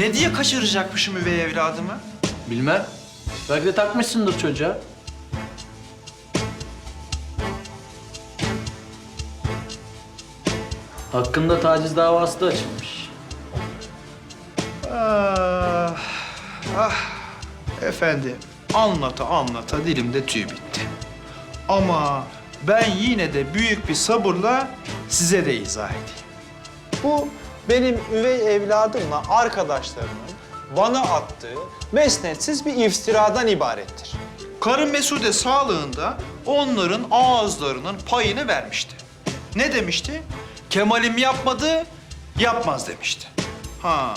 ne diye kaçıracakmışım üvey evladımı? Bilmem. Belki de takmışsındır çocuğa. Hakkında taciz davası da açılmış. Ah, ah. Efendim, anlata anlata dilimde tüy bitti. Ama ben yine de büyük bir sabırla size de izah edeyim. Bu benim üvey evladımla arkadaşlarımın bana attığı mesnetsiz bir iftiradan ibarettir. Karım Mesude sağlığında onların ağızlarının payını vermişti. Ne demişti? Kemal'im yapmadı, yapmaz demişti. Ha,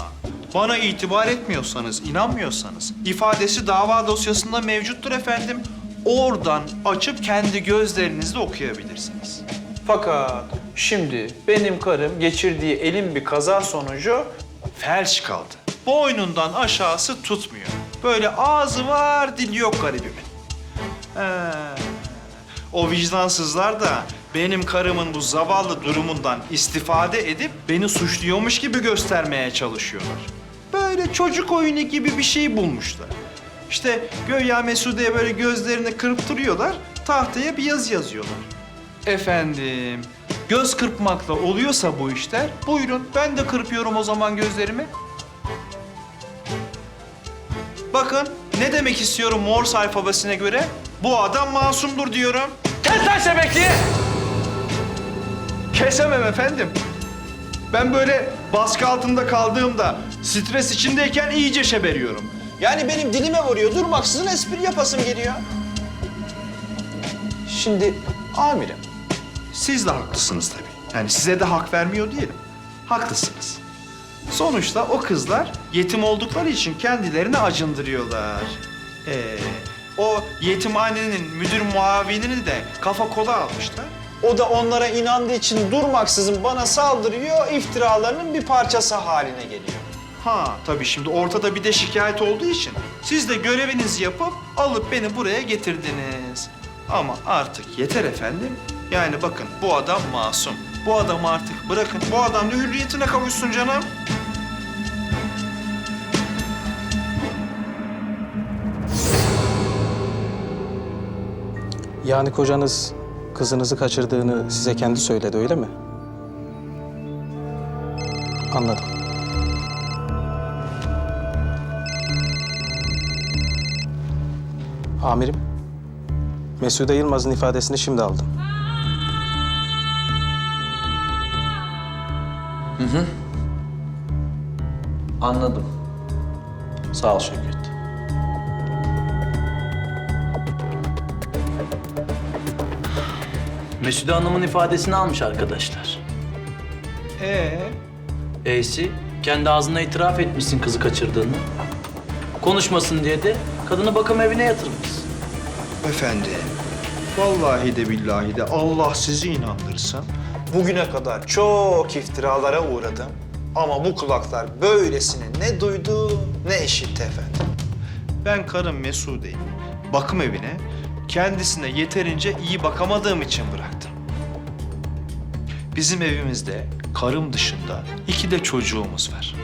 bana itibar etmiyorsanız, inanmıyorsanız ifadesi dava dosyasında mevcuttur efendim. Oradan açıp kendi gözlerinizle okuyabilirsiniz. Fakat şimdi benim karım geçirdiği elin bir kaza sonucu felç kaldı. Boynundan aşağısı tutmuyor. Böyle ağzı var, dili yok garibimin. He. O vicdansızlar da benim karımın bu zavallı durumundan istifade edip beni suçluyormuş gibi göstermeye çalışıyorlar. Böyle çocuk oyunu gibi bir şey bulmuşlar. İşte Göya Mesude'ye böyle gözlerini kırptırıyorlar, tahtaya bir yazı yazıyorlar. Efendim, göz kırpmakla oluyorsa bu işler, buyurun ben de kırpıyorum o zaman gözlerimi. Bakın ne demek istiyorum Morse alfabesine göre? Bu adam masumdur diyorum. Kes lan şebekliği! Kesemem efendim. Ben böyle baskı altında kaldığımda, stres içindeyken iyice şeberiyorum. Yani benim dilime vuruyor, durmaksızın espri yapasım geliyor. Şimdi amirim, siz de haklısınız tabii. Yani size de hak vermiyor değilim. Haklısınız. Sonuçta o kızlar yetim oldukları için kendilerini acındırıyorlar. Ee, o yetimhanenin müdür muavinini de kafa kola almışlar. O da onlara inandığı için durmaksızın bana saldırıyor, iftiralarının bir parçası haline geliyor. Ha tabii şimdi ortada bir de şikayet olduğu için siz de görevinizi yapıp alıp beni buraya getirdiniz. Ama artık yeter efendim. Yani bakın bu adam masum. Bu adamı artık bırakın. Bu adam da hürriyetine kavuşsun canım. Yani kocanız kızınızı kaçırdığını size kendi söyledi öyle mi? Anladım. Amirim, Mesude Yılmaz'ın ifadesini şimdi aldım. Anladım. Sağ ol Şevket. Mesude Hanım'ın ifadesini almış arkadaşlar. Ee, E'si kendi ağzına itiraf etmişsin kızı kaçırdığını. Konuşmasın diye de kadını bakım evine yatırmışsın. efendim. Vallahi de billahi de Allah sizi inandırsın. Bugüne kadar çok iftiralara uğradım. Ama bu kulaklar böylesine ne duydu ne işitti efendim. Ben karım Mesude'yi bakım evine kendisine yeterince iyi bakamadığım için bıraktım. Bizim evimizde karım dışında iki de çocuğumuz var.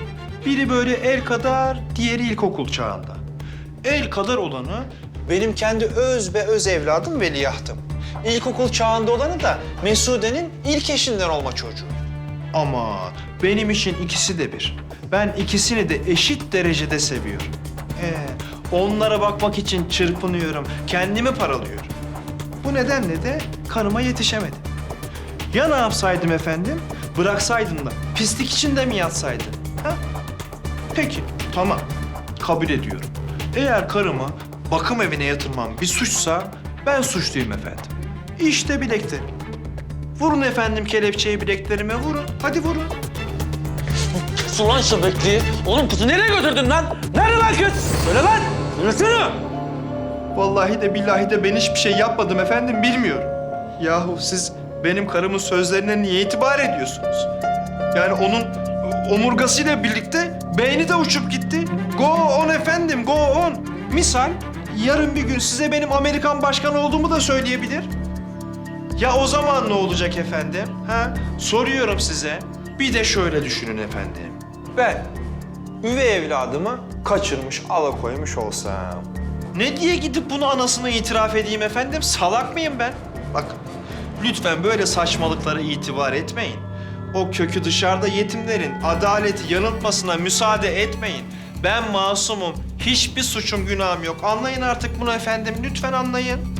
Biri böyle el kadar, diğeri ilkokul çağında. El kadar olanı benim kendi öz ve öz evladım veliahtım. İlkokul çağında olanı da Mesude'nin ilk eşinden olma çocuğu. Ama benim için ikisi de bir. Ben ikisini de eşit derecede seviyorum. Ee, onlara bakmak için çırpınıyorum, kendimi paralıyorum. Bu nedenle de karıma yetişemedim. Ya ne yapsaydım efendim? Bıraksaydım da pislik içinde mi yatsaydı? Ha? Peki, tamam. Kabul ediyorum. Eğer karımı bakım evine yatırmam bir suçsa ben suçluyum efendim. İşte bilekte. Vurun efendim kelepçeyi bileklerime vurun. Hadi vurun. Ulan şebekliği. Oğlum kızı nereye götürdün lan? Nerede lan kız? Söyle lan. Söylesene. Vallahi de billahi de ben hiçbir şey yapmadım efendim bilmiyorum. Yahu siz benim karımın sözlerine niye itibar ediyorsunuz? Yani onun omurgasıyla birlikte beyni de uçup gitti. Go on efendim, go on. Misal yarın bir gün size benim Amerikan başkanı olduğumu da söyleyebilir. Ya o zaman ne olacak efendim? Ha? Soruyorum size. Bir de şöyle düşünün efendim. Ben üvey evladımı kaçırmış, alakoymuş olsam. Ne diye gidip bunu anasına itiraf edeyim efendim? Salak mıyım ben? Bak lütfen böyle saçmalıklara itibar etmeyin. O kökü dışarıda yetimlerin adaleti yanıltmasına müsaade etmeyin. Ben masumum. Hiçbir suçum günahım yok. Anlayın artık bunu efendim. Lütfen anlayın.